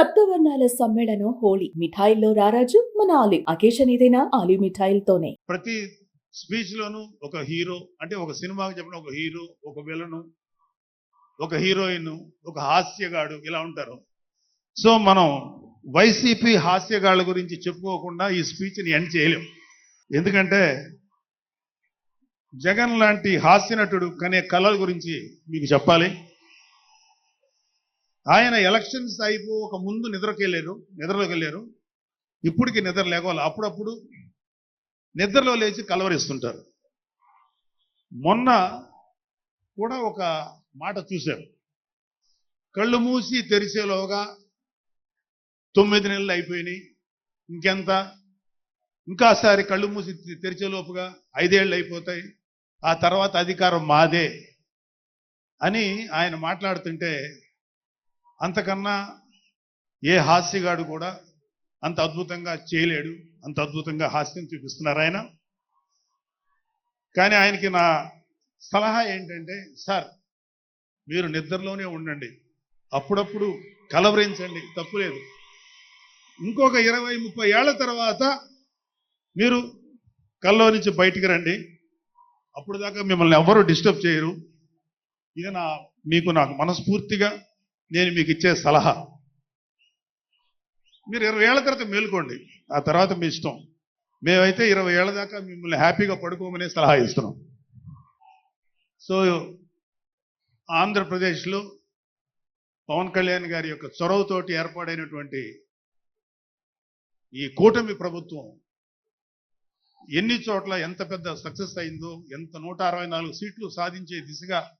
సప్తవర్ణాల సమ్మేళనం హోళీ మిఠాయిల్లో రారాజు మన ఆలివ్ అకేషన్ ఏదైనా? ఆలివ్ మిఠాయిలతోనే. ప్రతి స్పీచ్ లోను ఒక హీరో అంటే ఒక సినిమాకి చెప్పిన ఒక హీరో ఒక విలను ఒక హీరోయిన్ ఒక హాస్యగాడు ఇలా ఉంటారు. సో మనం వైసీపీ హాస్యగాళ్ళ గురించి చెప్పుకోకుండా ఈ స్పీచ్ని ఎండ్ చేయలేం. ఎందుకంటే జగన్ లాంటి హాస్య నటుడు కనే కళల గురించి మీకు చెప్పాలి. ఆయన ఎలక్షన్స్ అయిపోక ముందు నిద్రకి వెళ్ళారు నిద్రలోకి వెళ్ళారు. ఇప్పటికి నిద్ర లేకపోవాలి. అప్పుడప్పుడు నిద్రలో లేచి కలవరిస్తుంటారు. మొన్న కూడా ఒక మాట చూశారు. కళ్ళు మూసి తెరిచేలోగా తొమ్మిది నెలలు అయిపోయినాయి. ఇంకెంత? ఇంకాసారి కళ్ళు మూసి తెరిచేలోపుగా ఐదేళ్ళు అయిపోతాయి. ఆ తర్వాత అధికారం మాదే అని ఆయన మాట్లాడుతుంటే అంతకన్నా ఏ హాస్యగాడు కూడా అంత అద్భుతంగా చేయలేడు అంత అద్భుతంగా హాస్యం చూపిస్తున్నారు ఆయన. కానీ ఆయనకి నా సలహా ఏంటంటే సార్ మీరు నిద్రలోనే ఉండండి. అప్పుడప్పుడు కలవరించండి. తప్పులేదు ఇంకొక ఇరవై ముప్పై ఏళ్ళ తర్వాత మీరు కల్లో నుంచి బయటికి రండి. అప్పుడు దాకా మిమ్మల్ని ఎవరు డిస్టర్బ్ చేయరు. ఇది నా మీకు నాకు మనస్ఫూర్తిగా నేను మీకు ఇచ్చే సలహా. మీరు ఇరవై ఏళ్ళ తర్వాత మేలుకోండి. ఆ తర్వాత మీ ఇష్టం. మేమైతే ఇరవై ఏళ్ళ దాకా మిమ్మల్ని హ్యాపీగా పడుకోమనే సలహా ఇస్తున్నాం. సో ఆంధ్రప్రదేశ్లో పవన్ కళ్యాణ్ గారి యొక్క చొరవతోటి ఏర్పాడైనటువంటి ఈ కూటమి ప్రభుత్వం ఎన్ని చోట్ల ఎంత పెద్ద సక్సెస్ అయిందో ఎంత నూట అరవై నాలుగు సీట్లు సాధించే దిశగా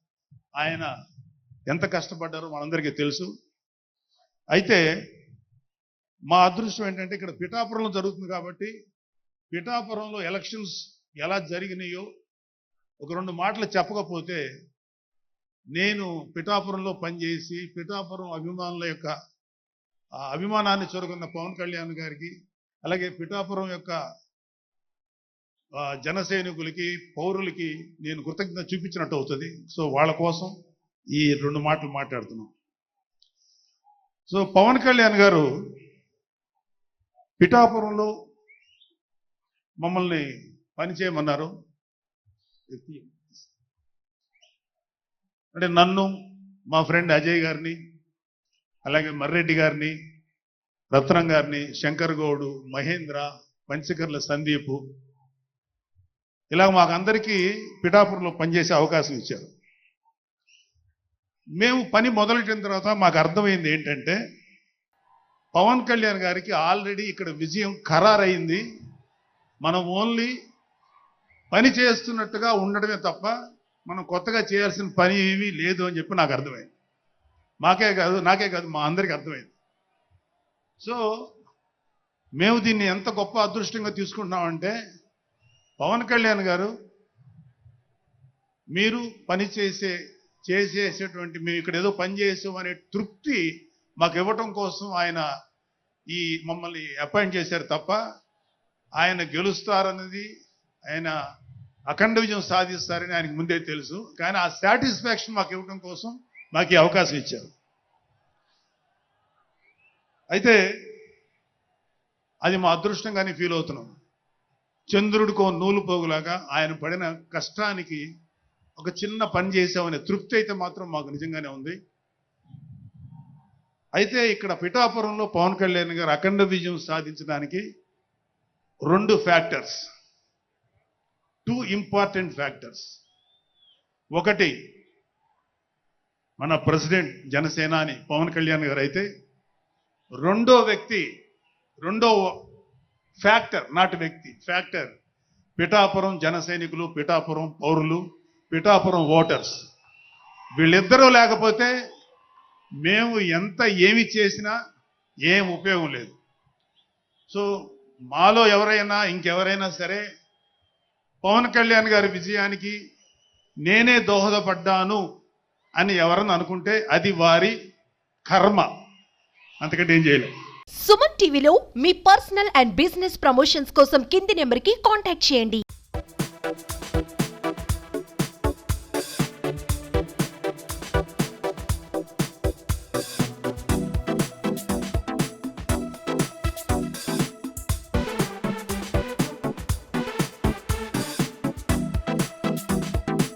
ఆయన ఎంత కష్టపడ్డారో మనందరికీ తెలుసు. అయితే మా అదృష్టం ఏంటంటే ఇక్కడ పిఠాపురంలో జరుగుతుంది కాబట్టి పిఠాపురంలో ఎలక్షన్స్ ఎలా జరిగినాయో ఒక రెండు మాటలు చెప్పకపోతే నేను పిఠాపురంలో పనిచేసి పిఠాపురం అభిమానుల యొక్క అభిమానాన్ని చొరుగున్న పవన్ కళ్యాణ్ గారికి అలాగే పిఠాపురం యొక్క ఆ, జన సైనికులకి పౌరులకి నేను కృతజ్ఞత చూపించినట్టు అవుతుంది. సో వాళ్ళ కోసం ఈ రెండు మాటలు మాట్లాడుతున్నాం. సో పవన్ కళ్యాణ్ గారు పిఠాపురంలో మమ్మల్ని పనిచేయమన్నారు అంటే నన్ను మా ఫ్రెండ్ అజయ్ గారిని అలాగే మర్రెడ్డి గారిని రత్నం గారిని శంకర్ గౌడు మహేంద్ర పంచకర్ల సందీపు ఇలా మాకందరికీ పిఠాపురంలో పనిచేసే అవకాశం ఇచ్చారు. మేము పని మొదలెట్టిన తర్వాత మాకు అర్థమైంది ఏంటంటే పవన్ కళ్యాణ్ గారికి ఆల్రెడీ ఇక్కడ విజయం ఖరారైంది. మనం ఓన్లీ పని చేస్తున్నట్టుగా ఉండడమే తప్ప మనం కొత్తగా చేయాల్సిన పని ఏమీ లేదు అని చెప్పి నాకు అర్థమైంది. మాకే కాదు నాకే కాదు మా అందరికీ అర్థమైంది. సో మేము దీన్ని ఎంత గొప్ప అదృష్టంగా తీసుకుంటున్నామంటే పవన్ కళ్యాణ్ గారు మీరు పని చేసే చేసేసేటువంటి మేము ఇక్కడ ఏదో పని చేసాం అనే తృప్తి మాకు ఇవ్వటం కోసం ఆయన ఈ మమ్మల్ని అపాయింట్ చేశారు తప్ప ఆయన గెలుస్తారన్నది ఆయన అఖండ విజయం సాధిస్తారని ఆయనకు ముందే తెలుసు. కానీ ఆ సాటిస్ఫాక్షన్ మాకు ఇవ్వడం కోసం మాకు ఈ అవకాశం ఇచ్చారు. అయితే అది మా అదృష్టంగానే ఫీల్ అవుతున్నాం. చంద్రుడికో నూలు పోగులాగా ఆయన పడిన కష్టానికి ఒక చిన్న పని చేసామనే తృప్తి అయితే మాత్రం మాకు నిజంగానే ఉంది. అయితే ఇక్కడ పిఠాపురంలో పవన్ కళ్యాణ్ గారు అఖండ విజయం సాధించడానికి రెండు ఫ్యాక్టర్స్ టూ ఇంపార్టెంట్ ఫ్యాక్టర్స్ ఒకటి మన ప్రెసిడెంట్ జనసేనాని పవన్ కళ్యాణ్ గారు అయితే రెండో వ్యక్తి రెండో ఫ్యాక్టర్ నాటి వ్యక్తి ఫ్యాక్టర్ పిఠాపురం జన సైనికులు పిఠాపురం పౌరులు పిఠాపురం ఓటర్స్. వీళ్ళిద్దరూ లేకపోతే మేము ఎంత ఏమి చేసినా ఏం ఉపయోగం లేదు. సో మాలో ఎవరైనా ఇంకెవరైనా సరే పవన్ కళ్యాణ్ గారి విజయానికి నేనే దోహదపడ్డాను అని ఎవరన్నా అనుకుంటే అది వారి కర్మ. అంతకంటే ఏం చేయలేదు సుమన్ టీవీలో మీ పర్సనల్ అండ్ బిజినెస్ ప్రమోషన్స్ కోసం కింది నెంబర్కి కాంటాక్ట్ చేయండి.